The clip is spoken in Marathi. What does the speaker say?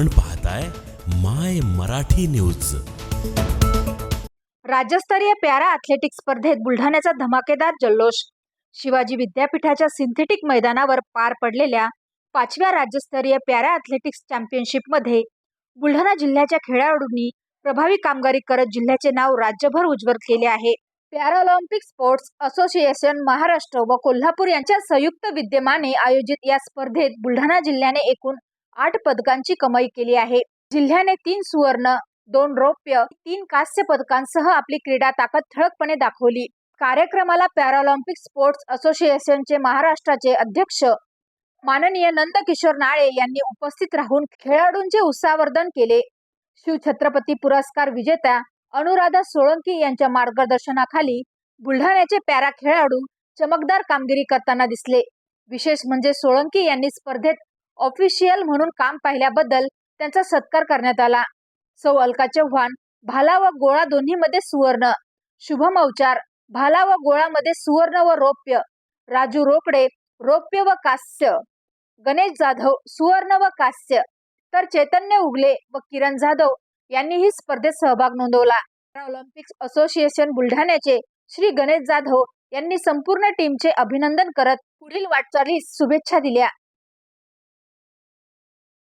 आपण पाहताय माय मराठी न्यूज. राज्यस्तरीय पॅरा ॲथलेटिक्स स्पर्धेत बुलढाण्याचा धमाकेदार जल्लोष. शिवाजी विद्यापीठाच्या सिंथेटिक मैदानावर पार पडलेल्या पाचव्या राज्यस्तरीय पॅरा अथलेटिक्स चॅम्पियनशिपमध्ये बुलढाणा जिल्ह्याच्या खेळाडूंनी प्रभावी कामगिरी करत जिल्ह्याचे नाव राज्यभर उज्ज्वल केले आहे. पॅराऑलिम्पिक स्पोर्ट्स असोसिएशन महाराष्ट्र व कोल्हापूर यांच्या संयुक्त विद्यमाने आयोजित या स्पर्धेत बुलढाणा जिल्ह्याने एकूण आठ पदकांची कमाई केली आहे. जिल्ह्याने तीन सुवर्ण दोन रौप्य तीन कांस्य पदकांसह आपली क्रीडा ताकद ठळकपणे दाखवली. कार्यक्रमाला पॅराऑलिम्पिक स्पोर्ट्स असोसिएशनचे महाराष्ट्राचे अध्यक्ष माननीय नंदकिशोर नाळे यांनी उपस्थित राहून खेळाडूंचे उत्साहवर्धन केले. शिवछत्रपती पुरस्कार विजेत्या अनुराधा सोळंकी यांच्या मार्गदर्शनाखाली बुलढाण्याचे पॅरा खेळाडू चमकदार कामगिरी करताना दिसले. विशेष म्हणजे सोळंकी यांनी स्पर्धेत ऑफिशियल म्हणून काम पाहिल्याबद्दल त्यांचा सत्कार करण्यात आला. सौ अलका चव्हाण भाला व गोळा दोन्हीमध्ये सुवर्ण. शुभम अवचार भाला व गोळामध्ये सुवर्ण व रौप्य. राजू रोकडे रौप्य व कांस्य. गणेश जाधव सुवर्ण व कांस्य. तर चैतन्य उगले व किरण जाधव यांनीही स्पर्धेत सहभाग नोंदवला. ऑलिम्पिक्स असोसिएशन बुलढाण्याचे श्री गणेश जाधव यांनी संपूर्ण टीमचे अभिनंदन करत पुढील वाटचालीस शुभेच्छा दिल्या.